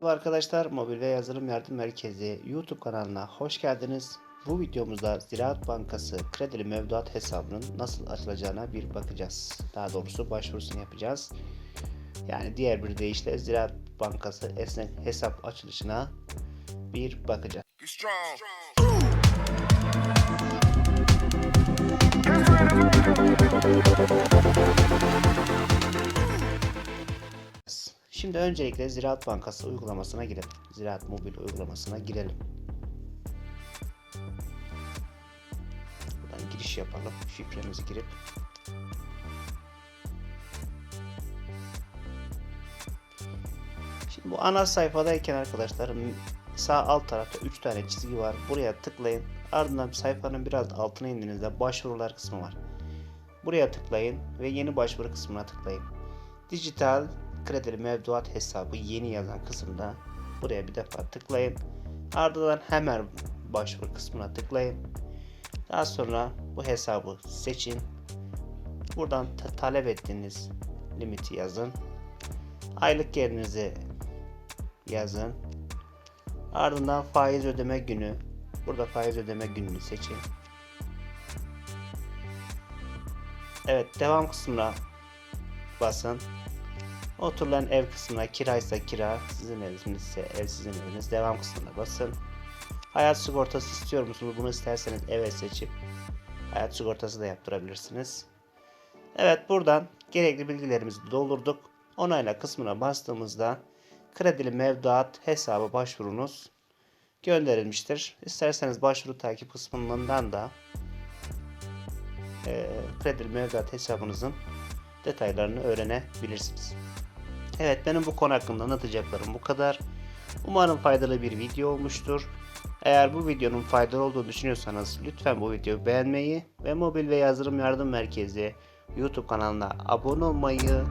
Merhaba arkadaşlar, Mobil ve Yazılım Yardım Merkezi YouTube kanalına hoş geldiniz. Bu videomuzda Ziraat Bankası kredili mevduat hesabının nasıl açılacağına bir bakacağız. Daha doğrusu başvurusunu yapacağız. Yani diğer bir deyişle Ziraat Bankası esnek hesap açılışına bir bakacağız. Şimdi öncelikle Ziraat Bankası uygulamasına girelim. Ziraat Mobil uygulamasına girelim. Buradan giriş yapalım. Şifremizi girip Şimdi bu ana sayfadayken arkadaşlar sağ alt tarafta 3 tane çizgi var. Buraya tıklayın. Ardından sayfanın biraz altına indiğinizde başvurular kısmı var. Buraya tıklayın ve yeni başvuru kısmına tıklayın. Dijital kredili mevduat hesabı yeni yazan kısımda buraya bir defa tıklayın. Ardından hemen başvuru kısmına tıklayın. Daha sonra bu hesabı seçin. Buradan ta- talep ettiğiniz limiti yazın. Aylık gelirinizi yazın. Ardından faiz ödeme günü. Burada faiz ödeme gününü seçin. Evet devam kısmına basın. Oturulan ev kısmına kiraysa kira, sizin evinizse ev sizin eviniz. Devam kısmına basın. Hayat sigortası istiyor musunuz? Bunu isterseniz evet seçip hayat sigortası da yaptırabilirsiniz. Evet buradan gerekli bilgilerimizi doldurduk. Onayla kısmına bastığımızda kredili mevduat hesabı başvurunuz gönderilmiştir. İsterseniz başvuru takip kısmından da e, kredili mevduat hesabınızın detaylarını öğrenebilirsiniz. Evet benim bu konu hakkında anlatacaklarım bu kadar. Umarım faydalı bir video olmuştur. Eğer bu videonun faydalı olduğunu düşünüyorsanız lütfen bu videoyu beğenmeyi ve mobil ve yazılım yardım merkezi YouTube kanalına abone olmayı